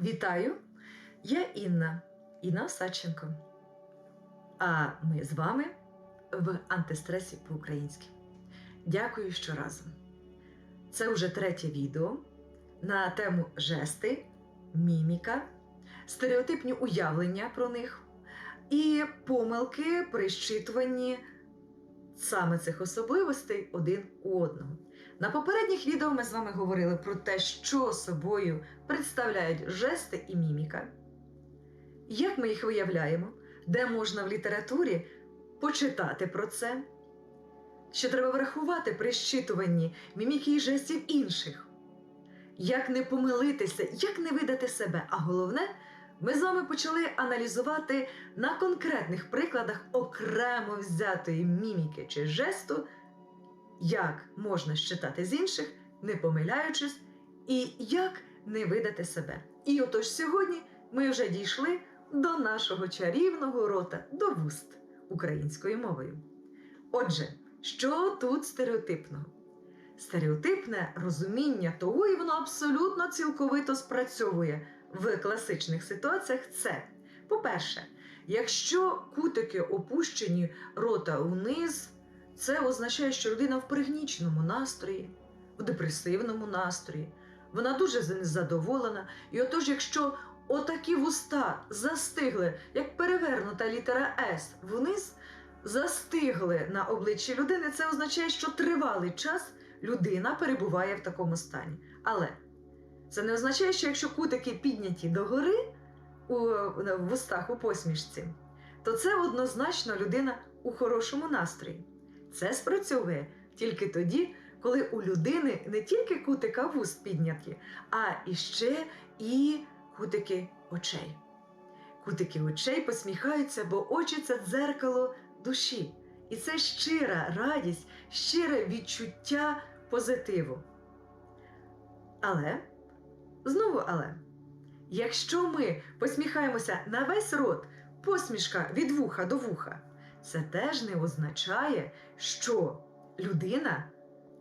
Вітаю! Я Інна, Інна Осадченко. А ми з вами в антистресі по-українськи. Дякую, що разом. Це вже третє відео на тему жести, міміка, стереотипні уявлення про них і помилки при щитуванні саме цих особливостей один у одного. На попередніх відео ми з вами говорили про те, що собою представляють жести і міміка, як ми їх виявляємо, де можна в літературі почитати про це, що треба врахувати при щитуванні міміки і жестів інших, як не помилитися, як не видати себе. А головне, ми з вами почали аналізувати на конкретних прикладах окремо взятої міміки чи жесту як можна щитати з інших, не помиляючись, і як не видати себе. І отож сьогодні ми вже дійшли до нашого чарівного рота, до вуст українською мовою. Отже, що тут стереотипного? Стереотипне розуміння того, і воно абсолютно цілковито спрацьовує в класичних ситуаціях. Це, по-перше, якщо кутики опущені рота вниз, це означає, що людина в пригніченому настрої, в депресивному настрої, вона дуже незадоволена. І отож, якщо отакі вуста застигли, як перевернута літера С вниз, застигли на обличчі людини, це означає, що тривалий час людина перебуває в такому стані. Але це не означає, що якщо кутики підняті догори у в устах у посмішці, то це однозначно людина у хорошому настрої. Це спрацьовує тільки тоді, коли у людини не тільки кутика вуст підняті, а іще і кутики очей. Кутики очей посміхаються, бо очі це дзеркало душі. І це щира радість, щире відчуття позитиву. Але, знову але, якщо ми посміхаємося на весь рот, посмішка від вуха до вуха, це теж не означає, що людина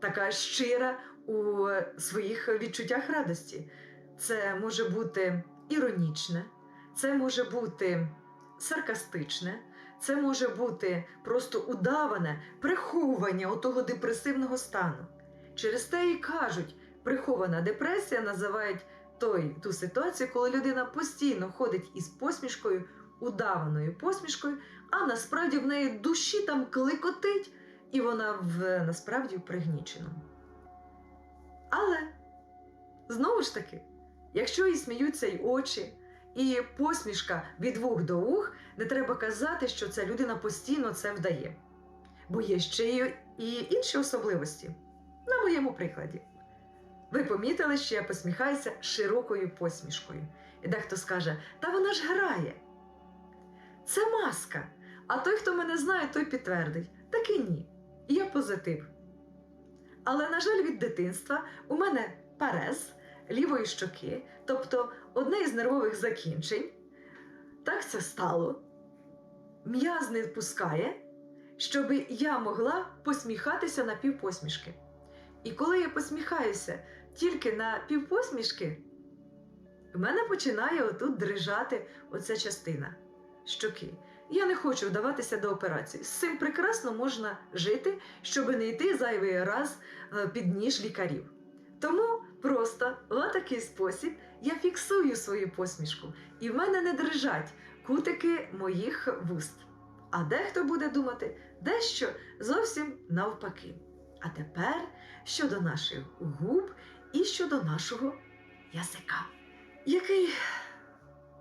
така щира у своїх відчуттях радості. Це може бути іронічне, це може бути саркастичне, це може бути просто удаване приховування отого депресивного стану. Через те і кажуть, прихована депресія називають той, ту ситуацію, коли людина постійно ходить із посмішкою, удаваною посмішкою, а насправді в неї душі там кликотить, і вона в насправді в пригніченому. Але знову ж таки, якщо і сміються й очі, і посмішка від вух до вух, не треба казати, що ця людина постійно це вдає. Бо є ще і інші особливості. На моєму прикладі. Ви помітили, що я посміхаюся широкою посмішкою. І дехто скаже, та вона ж грає. Це маска. А той, хто мене знає, той підтвердить. Так і ні. Я позитив. Але, на жаль, від дитинства у мене парез лівої щоки, тобто одне із нервових закінчень. Так це стало. М'яз не пускає, щоб я могла посміхатися на півпосмішки. І коли я посміхаюся тільки на півпосмішки, в мене починає отут дрижати оця частина щоки. Я не хочу вдаватися до операції. З цим прекрасно можна жити, щоб не йти зайвий раз е, під ніж лікарів. Тому просто в такий спосіб я фіксую свою посмішку, і в мене не дрижать кутики моїх вуст. А дехто буде думати дещо зовсім навпаки. А тепер щодо наших губ і щодо нашого язика, який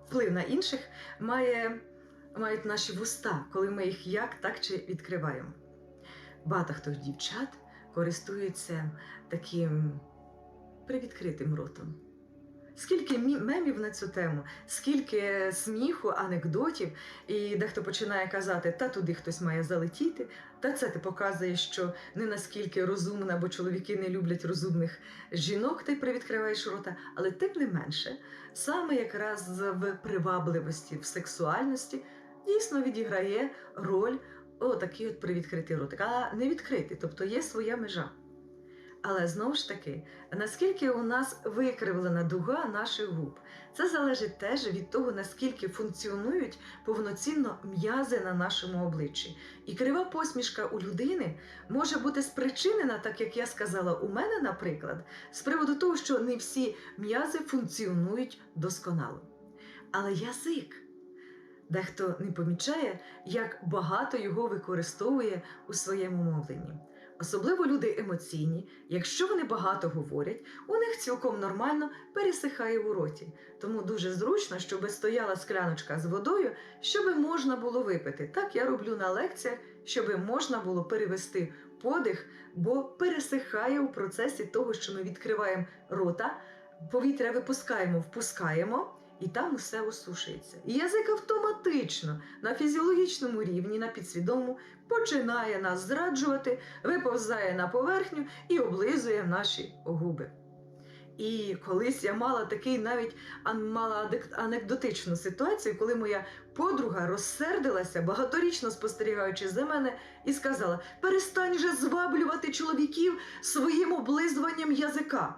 вплив на інших має, мають наші вуста, коли ми їх як так чи відкриваємо. Багато хто дівчат користується таким привідкритим ротом. Скільки мемів на цю тему, скільки сміху, анекдотів, і дехто починає казати, та туди хтось має залетіти, та це ти показує, що не наскільки розумна, бо чоловіки не люблять розумних жінок, й привідкриваєш рота. Але тим не менше, саме якраз в привабливості, в сексуальності дійсно відіграє роль отакий от привідкритий ротик, а не відкритий, тобто є своя межа. Але знову ж таки, наскільки у нас викривлена дуга наших губ, це залежить теж від того, наскільки функціонують повноцінно м'язи на нашому обличчі. І крива посмішка у людини може бути спричинена, так як я сказала, у мене, наприклад, з приводу того, що не всі м'язи функціонують досконало. Але язик. Дехто не помічає, як багато його використовує у своєму мовленні. Особливо люди емоційні, якщо вони багато говорять, у них цілком нормально пересихає у роті. Тому дуже зручно, щоб стояла скляночка з водою, щоб можна було випити. Так я роблю на лекціях, щоб можна було перевести подих, бо пересихає у процесі того, що ми відкриваємо рота, повітря випускаємо, впускаємо. І там усе осушується. І язик автоматично на фізіологічному рівні, на підсвідомому, починає нас зраджувати, виповзає на поверхню і облизує наші губи. І колись я мала такий навіть мала анекдотичну ситуацію, коли моя подруга розсердилася, багаторічно спостерігаючи за мене, і сказала: перестань же зваблювати чоловіків своїм облизуванням язика.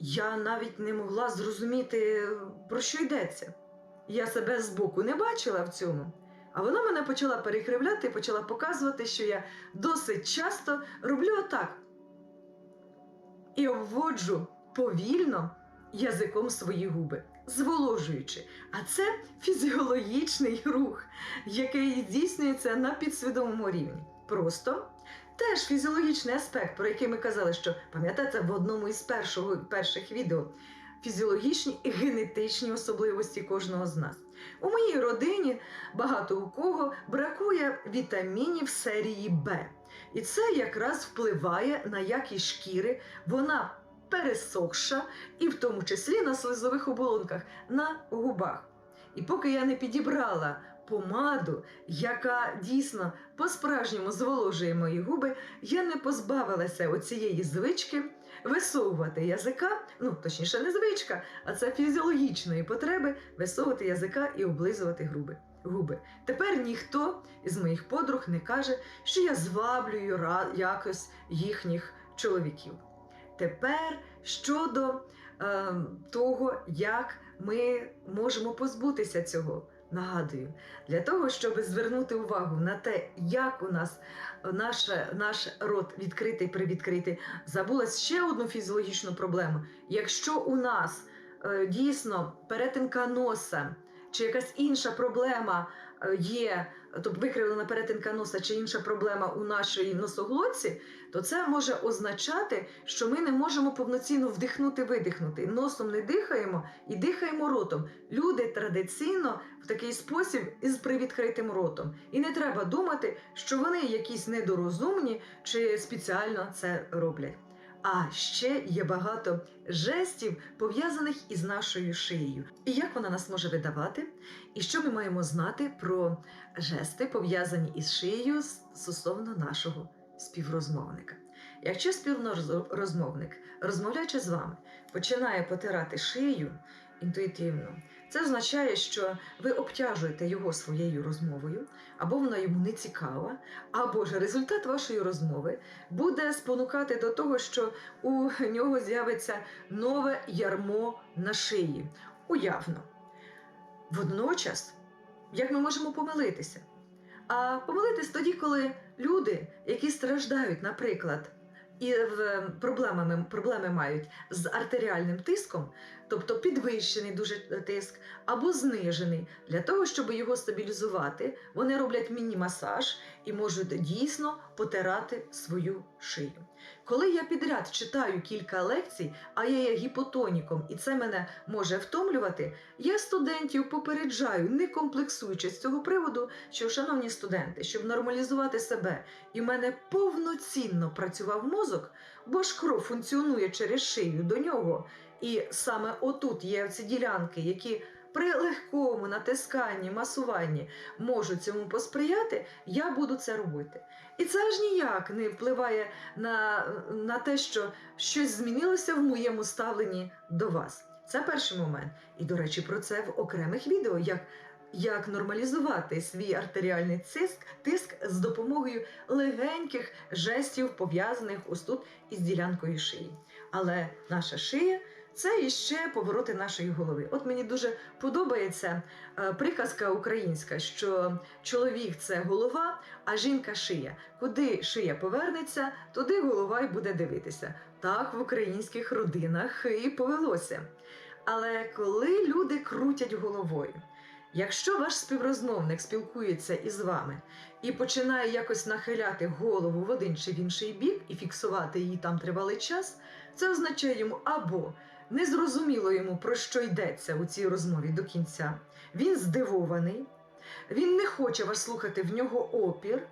Я навіть не могла зрозуміти, про що йдеться. Я себе збоку не бачила в цьому. А вона мене почала перекривляти і почала показувати, що я досить часто роблю отак. І обводжу повільно язиком свої губи, зволожуючи. А це фізіологічний рух, який здійснюється на підсвідомому рівні. Просто теж фізіологічний аспект, про який ми казали, що пам'ятаєте в одному із першого, перших відео фізіологічні і генетичні особливості кожного з нас. У моїй родині багато у кого бракує вітамінів серії Б. І це якраз впливає на якість шкіри, вона пересохша, і в тому числі на слизових оболонках, на губах. І поки я не підібрала помаду, яка дійсно по-справжньому зволожує мої губи, я не позбавилася оцієї звички висовувати язика, ну точніше, не звичка, а це фізіологічної потреби висовувати язика і облизувати груби. Губи. Тепер ніхто із моїх подруг не каже, що я зваблюю якось їхніх чоловіків. Тепер щодо е, того, як ми можемо позбутися цього. Нагадую, для того, щоб звернути увагу на те, як у нас наш, наш рот відкритий привідкритий, забула ще одну фізіологічну проблему. Якщо у нас е, дійсно перетинка носа чи якась інша проблема е, є, тобто викривлена перетинка носа чи інша проблема у нашій носоглотці, то це може означати, що ми не можемо повноцінно вдихнути, видихнути. Носом не дихаємо і дихаємо ротом. Люди традиційно в такий спосіб із привідкритим ротом. І не треба думати, що вони якісь недорозумні чи спеціально це роблять. А ще є багато жестів, пов'язаних із нашою шиєю. І як вона нас може видавати? І що ми маємо знати про жести, пов'язані із шиєю стосовно нашого співрозмовника. Якщо співрозмовник, розмовляючи з вами, починає потирати шию інтуїтивно, це означає, що ви обтяжуєте його своєю розмовою, або вона йому не цікава, або ж результат вашої розмови буде спонукати до того, що у нього з'явиться нове ярмо на шиї. Уявно. Водночас, як ми можемо помилитися? А помилитись тоді, коли люди, які страждають, наприклад, і в проблемами, проблеми мають з артеріальним тиском, тобто підвищений дуже тиск, або знижений, для того, щоб його стабілізувати, вони роблять міні-масаж і можуть дійсно потирати свою шию. Коли я підряд читаю кілька лекцій, а я є гіпотоніком, і це мене може втомлювати, я студентів попереджаю, не комплексуючи з цього приводу, що, шановні студенти, щоб нормалізувати себе, і в мене повноцінно працював мозок, бо ж кров функціонує через шию до нього. І саме отут є ці ділянки, які при легкому натисканні, масуванні можуть цьому посприяти, я буду це робити. І це аж ніяк не впливає на, на те, що щось змінилося в моєму ставленні до вас. Це перший момент. І, до речі, про це в окремих відео, як як нормалізувати свій артеріальний тиск, тиск з допомогою легеньких жестів, пов'язаних ось тут із ділянкою шиї. Але наша шия це іще повороти нашої голови. От мені дуже подобається е, приказка українська, що чоловік це голова, а жінка шия. Куди шия повернеться, туди голова й буде дивитися. Так в українських родинах і повелося. Але коли люди крутять головою, якщо ваш співрозмовник спілкується із вами і починає якось нахиляти голову в один чи в інший бік і фіксувати її там тривалий час, це означає йому або незрозуміло йому про що йдеться у цій розмові до кінця. Він здивований, він не хоче вас слухати, в нього опір.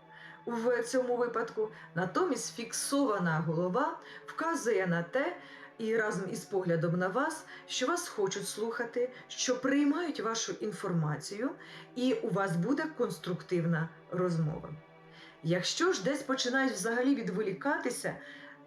В цьому випадку натомість фіксована голова вказує на те, і разом із поглядом на вас, що вас хочуть слухати, що приймають вашу інформацію, і у вас буде конструктивна розмова. Якщо ж десь починають взагалі відволікатися,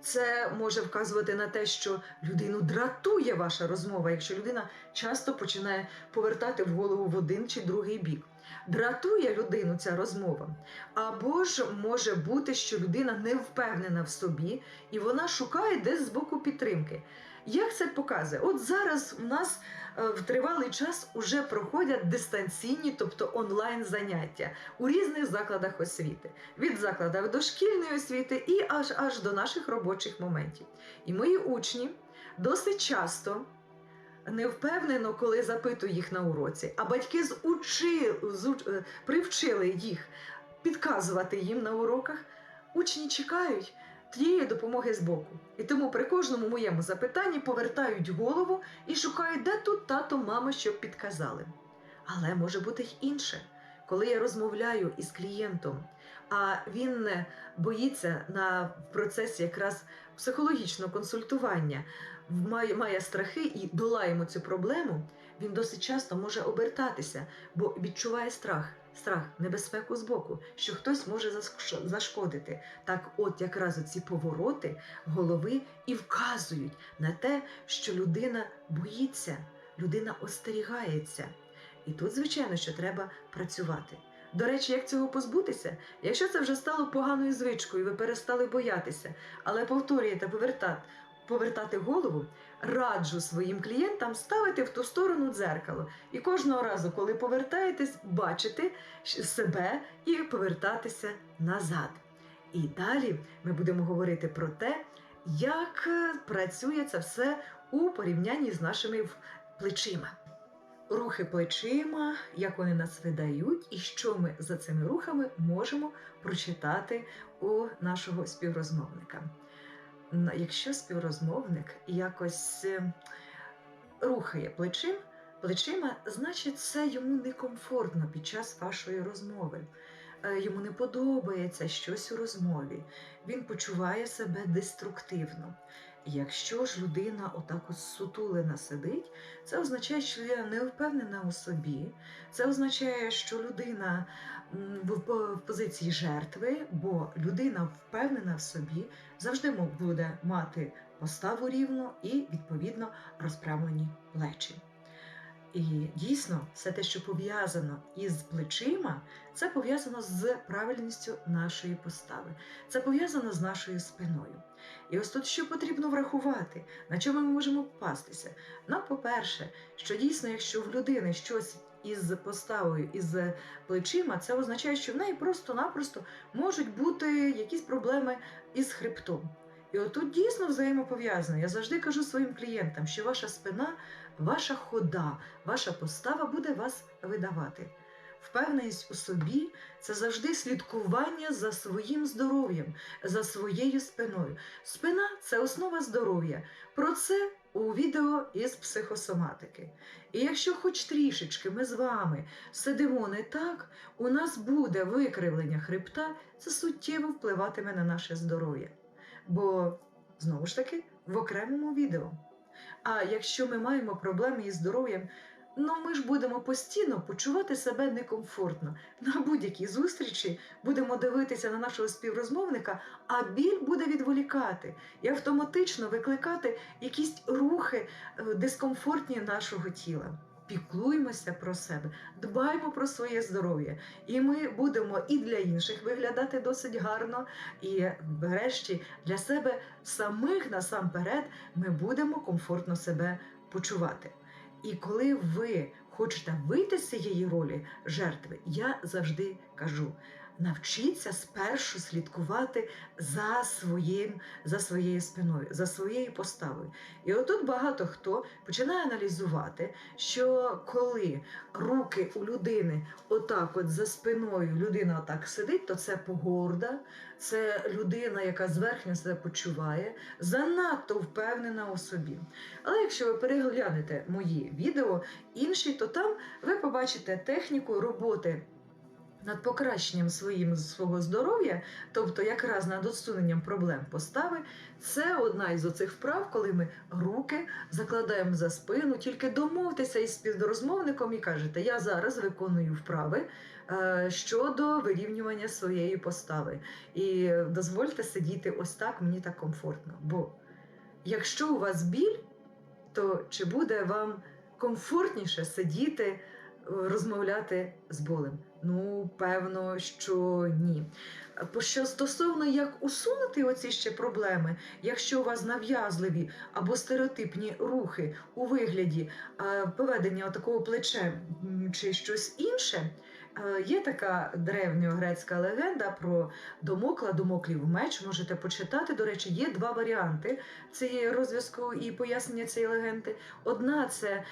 це може вказувати на те, що людину дратує ваша розмова, якщо людина часто починає повертати в голову в один чи другий бік. Дратує людину ця розмова. Або ж може бути, що людина не впевнена в собі і вона шукає десь з боку підтримки. Як це показує? От зараз у нас в тривалий час уже проходять дистанційні, тобто онлайн заняття у різних закладах освіти, від закладів дошкільної освіти і аж аж до наших робочих моментів. І мої учні досить часто не впевнено, коли запитую їх на уроці, а батьки зучи, зуч, е, привчили їх підказувати їм на уроках. Учні чекають тієї допомоги збоку. І тому при кожному моєму запитанні повертають голову і шукають, де тут тато, мама, щоб підказали. Але може бути й інше. Коли я розмовляю із клієнтом, а він боїться на процесі якраз психологічного консультування, має, має страхи і долаємо цю проблему, він досить часто може обертатися, бо відчуває страх, страх, небезпеку збоку, що хтось може зашкодити. Так, от якраз ці повороти голови і вказують на те, що людина боїться, людина остерігається. І тут, звичайно, що треба працювати. До речі, як цього позбутися? Якщо це вже стало поганою звичкою, ви перестали боятися, але повторюєте повертати, повертати голову, раджу своїм клієнтам ставити в ту сторону дзеркало. І кожного разу, коли повертаєтесь, бачити себе і повертатися назад. І далі ми будемо говорити про те, як е, працює це все у порівнянні з нашими плечима. Рухи плечима, як вони нас видають, і що ми за цими рухами можемо прочитати у нашого співрозмовника. Якщо співрозмовник якось е, рухає плечим, плечима, значить це йому некомфортно під час вашої розмови. Е, Йому не подобається щось у розмові. Він почуває себе деструктивно. Якщо ж людина отак от сутулена сидить, це означає, що людина не впевнена у собі. Це означає, що людина в позиції жертви, бо людина впевнена в собі, завжди буде мати поставу рівну і відповідно розправлені плечі. І дійсно, все те, що пов'язано із плечима, це пов'язано з правильністю нашої постави, це пов'язано з нашою спиною. І ось тут що потрібно врахувати, на чому ми можемо впастися. Ну, по-перше, що дійсно, якщо в людини щось із поставою, із плечима, це означає, що в неї просто-напросто можуть бути якісь проблеми із хребтом. І отут дійсно взаємопов'язано. Я завжди кажу своїм клієнтам, що ваша спина, ваша хода, ваша постава буде вас видавати. Впевненість у собі це завжди слідкування за своїм здоров'ям, за своєю спиною. Спина це основа здоров'я. Про це у відео із психосоматики. І якщо хоч трішечки ми з вами сидимо не так, у нас буде викривлення хребта, це суттєво впливатиме на наше здоров'я. Бо, знову ж таки, в окремому відео. А якщо ми маємо проблеми із здоров'ям, ну ми ж будемо постійно почувати себе некомфортно. На будь-якій зустрічі будемо дивитися на нашого співрозмовника, а біль буде відволікати і автоматично викликати якісь рухи е, дискомфортні нашого тіла. Піклуймося про себе, дбаймо про своє здоров'я, і ми будемо і для інших виглядати досить гарно, і врешті для себе самих насамперед ми будемо комфортно себе почувати. І коли ви хочете вийти з цієї ролі жертви, я завжди кажу: навчіться спершу слідкувати за своїм, за своєю спиною, за своєю поставою. І отут багато хто починає аналізувати, що коли руки у людини отак, от за спиною, людина отак сидить, то це погорда, це людина, яка зверхньо себе почуває, занадто впевнена у собі. Але якщо ви переглянете мої відео, інші, то там ви побачите техніку роботи. Над покращенням своїм свого здоров'я, тобто якраз над усуненням проблем постави, це одна із оцих вправ, коли ми руки закладаємо за спину, тільки домовтеся із співрозмовником і кажете, я зараз виконую вправи е, щодо вирівнювання своєї постави. І дозвольте сидіти ось так, мені так комфортно. Бо якщо у вас біль, то чи буде вам комфортніше сидіти, е, розмовляти з болем? Ну, певно, що ні. Що стосовно як усунути оці ще проблеми, якщо у вас нав'язливі або стереотипні рухи у вигляді поведення такого плече чи щось інше, є така древньогрецька легенда про домокла, домоклів меч. Можете почитати. До речі, є два варіанти цієї розв'язку і пояснення цієї легенди. Одна це е,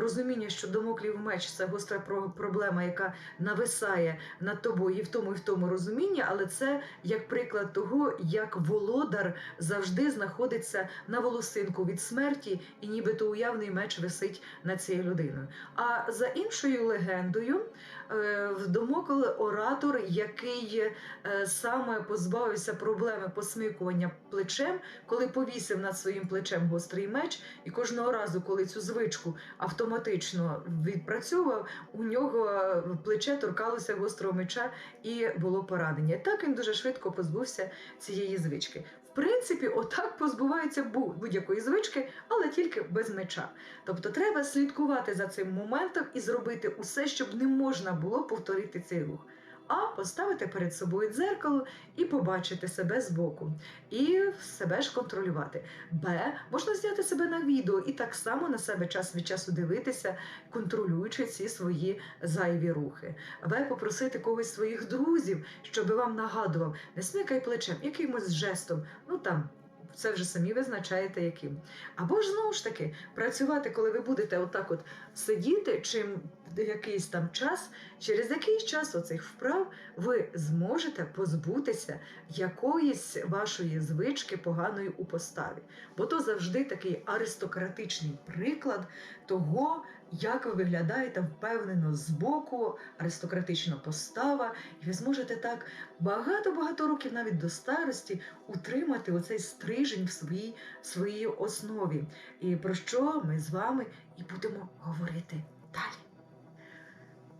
розуміння, що домоклів меч це гостра про- проблема, яка нависає над тобою і в тому, і в тому розумінні, але це як приклад того, як володар завжди знаходиться на волосинку від смерті, і нібито уявний меч висить над цією людиною. А за іншою легендою, е, в Домокл оратор, який е, саме позбавився проблеми посмикування плечем, коли повісив над своїм плечем гострий меч, і кожного разу, коли цю звичку автоматично відпрацьовував, у нього е, плече торкалося гострого меча і було поранення. Так він дуже швидко позбувся цієї звички. Принципі, отак позбуваються бу- будь-якої звички, але тільки без меча. Тобто треба слідкувати за цим моментом і зробити усе, щоб не можна було повторити цей рух. А поставити перед собою дзеркало і побачити себе збоку, і себе ж контролювати. Б. Можна зняти себе на відео і так само на себе час від часу дивитися, контролюючи ці свої зайві рухи. В. Попросити когось своїх друзів, щоб вам нагадував, не смикай плечем, якимось жестом. Ну там. Це вже самі визначаєте яким. Або ж знову ж таки працювати, коли ви будете отак от сидіти, чим якийсь там час, через якийсь час оцих вправ ви зможете позбутися якоїсь вашої звички поганої у поставі. Бо то завжди такий аристократичний приклад того, як ви виглядаєте впевнено збоку, аристократична постава, і ви зможете так багато-багато років навіть до старості утримати оцей стрижень в своїй, своїй основі. І про що ми з вами і будемо говорити далі.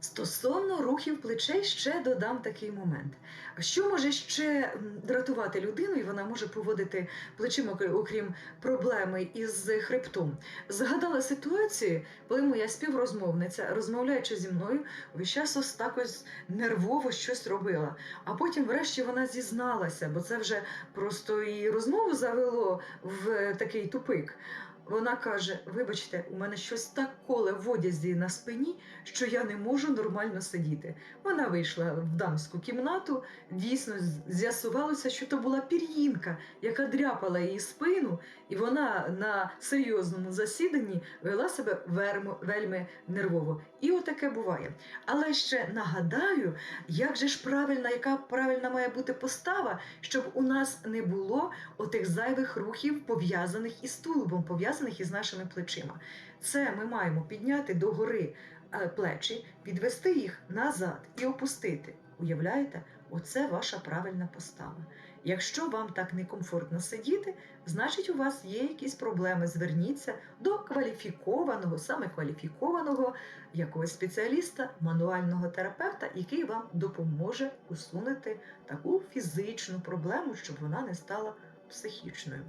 Стосовно рухів плечей ще додам такий момент. Що може ще дратувати людину, і вона може поводити плечима, окрім проблеми із хребтом? Згадала ситуацію, коли моя співрозмовниця, розмовляючи зі мною, весь час ось так нервово щось робила. А потім, врешті, вона зізналася, бо це вже просто і розмову завело в такий тупик. Вона каже: Вибачте, у мене щось так коле в одязі на спині, що я не можу нормально сидіти. Вона вийшла в дамську кімнату. Дійсно, з'ясувалося, що то була пір'їнка, яка дряпала її спину, і вона на серйозному засіданні вела себе вельми нервово. І отаке буває. Але ще нагадаю, як же ж правильна, яка правильна має бути постава, щоб у нас не було отих зайвих рухів, пов'язаних із тулубом, пов'язаних із нашими плечима. Це ми маємо підняти догори е, плечі, підвести їх назад і опустити. Уявляєте, оце ваша правильна постава. Якщо вам так некомфортно сидіти, значить у вас є якісь проблеми. Зверніться до кваліфікованого, саме кваліфікованого якогось спеціаліста, мануального терапевта, який вам допоможе усунути таку фізичну проблему, щоб вона не стала психічною.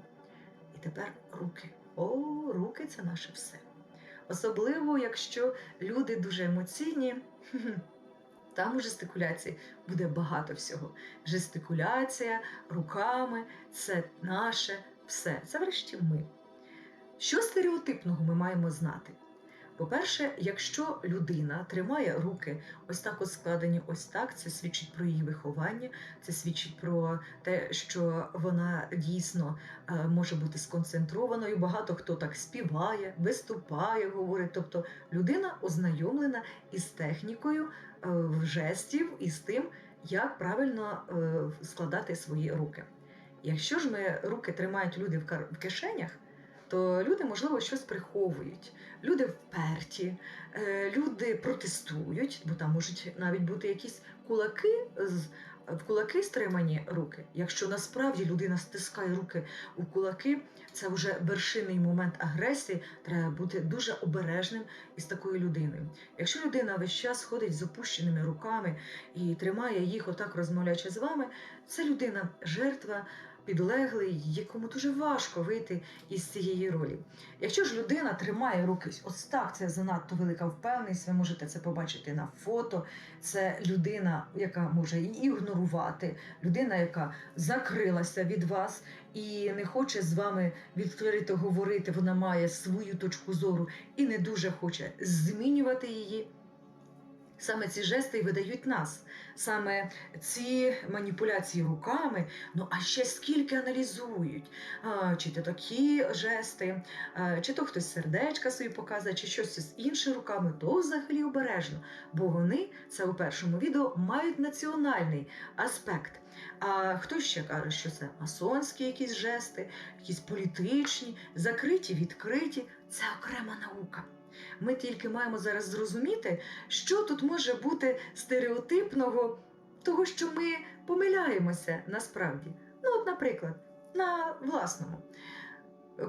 І тепер руки. О, руки це наше все. Особливо, якщо люди дуже емоційні. Там у жестикуляції буде багато всього. Жестикуляція руками це наше все. Це врешті ми. Що стереотипного ми маємо знати? По-перше, якщо людина тримає руки ось так от складені, ось так, це свідчить про її виховання, це свідчить про те, що вона дійсно е, може бути сконцентрованою. Багато хто так співає, виступає, говорить. Тобто людина ознайомлена із технікою е, жестів і з тим, як правильно е, складати свої руки. Якщо ж ми руки тримають люди в кишенях, то люди, можливо, щось приховують. Люди вперті, е, люди протестують, бо там можуть навіть бути якісь кулаки в кулаки стримані руки. Якщо насправді людина стискає руки у кулаки, це вже вершинний момент агресії. Треба бути дуже обережним із такою людиною. Якщо людина весь час ходить з опущеними руками і тримає їх, отак розмовляючи з вами, це людина жертва. Підлеглий, якому дуже важко вийти із цієї ролі. Якщо ж людина тримає руки ось так, це занадто велика впевненість. Ви можете це побачити на фото. Це людина, яка може ігнорувати, людина, яка закрилася від вас і не хоче з вами відкрито говорити. Вона має свою точку зору і не дуже хоче змінювати її. Саме ці жести і видають нас, саме ці маніпуляції руками. Ну а ще скільки аналізують, а, чи то такі жести, а, чи то хтось сердечка собі показує, чи щось з іншими руками, то взагалі обережно. Бо вони це у першому відео мають національний аспект. А хтось ще каже, що це масонські якісь жести, якісь політичні, закриті, відкриті. Це окрема наука. Ми тільки маємо зараз зрозуміти, що тут може бути стереотипного, того, що ми помиляємося насправді. Ну, от, наприклад, на власному.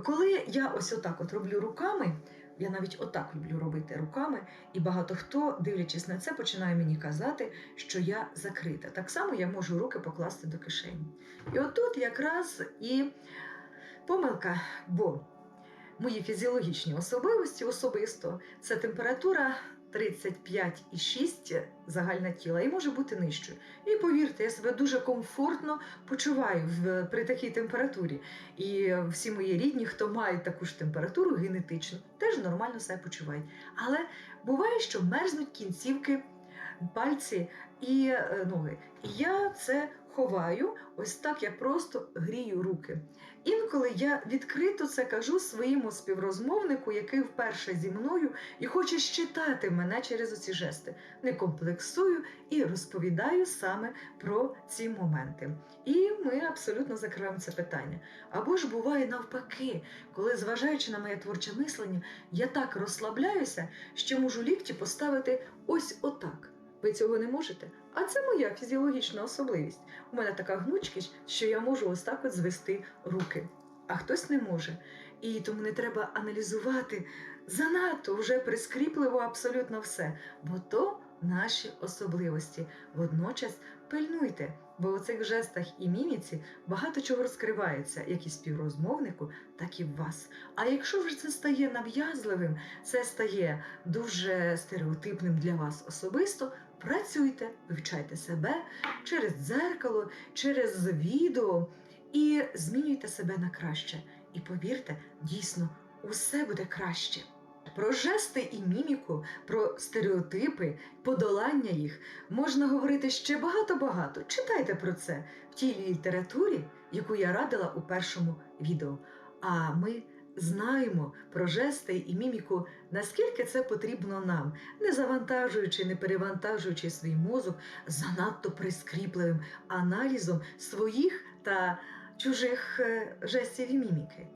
Коли я ось отак от роблю руками, я навіть отак люблю робити руками, і багато хто, дивлячись на це, починає мені казати, що я закрита. Так само я можу руки покласти до кишені. І отут якраз і помилка, бо мої фізіологічні особливості особисто це температура 35,6 загальна тіла і може бути нижчою. І повірте, я себе дуже комфортно почуваю при такій температурі. І всі мої рідні, хто мають таку ж температуру генетичну, теж нормально себе почувають. Але буває, що мерзнуть кінцівки, пальці і е, ноги. І я це ховаю, ось так я просто грію руки. Інколи я відкрито це кажу своєму співрозмовнику, який вперше зі мною і хоче щитати мене через оці жести. Не комплексую і розповідаю саме про ці моменти. І ми абсолютно закриваємо це питання. Або ж буває навпаки, коли, зважаючи на моє творче мислення, я так розслабляюся, що можу лікті поставити ось отак. Ви цього не можете? А це моя фізіологічна особливість. У мене така гнучкість, що я можу ось так от звести руки, а хтось не може. І тому не треба аналізувати занадто вже прискріпливо абсолютно все, бо то наші особливості. Водночас пильнуйте, бо у цих жестах і міміці багато чого розкривається, як і співрозмовнику, так і в вас. А якщо вже це стає нав'язливим, це стає дуже стереотипним для вас особисто. Працюйте, вивчайте себе через дзеркало, через відео і змінюйте себе на краще. І повірте, дійсно, усе буде краще. Про жести і міміку, про стереотипи, подолання їх можна говорити ще багато-багато. Читайте про це в тій літературі, яку я радила у першому відео. А ми знаємо про жести і міміку, наскільки це потрібно нам, не завантажуючи, не перевантажуючи свій мозок занадто прискріпливим аналізом своїх та чужих е, жестів і міміки.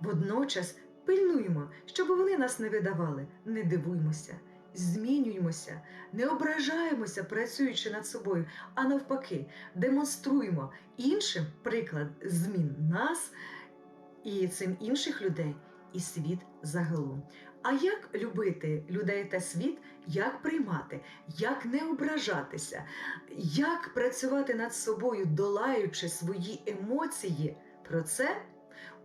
Водночас пильнуємо, щоб вони нас не видавали, не дивуймося. Змінюємося, не ображаємося, працюючи над собою, а навпаки, демонструємо іншим приклад змін нас і цим інших людей, і світ загалом. А як любити людей та світ, як приймати, як не ображатися, як працювати над собою, долаючи свої емоції? Про це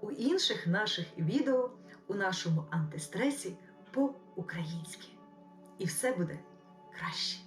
у інших наших відео у нашому антистресі по по-українськи. І все буде краще.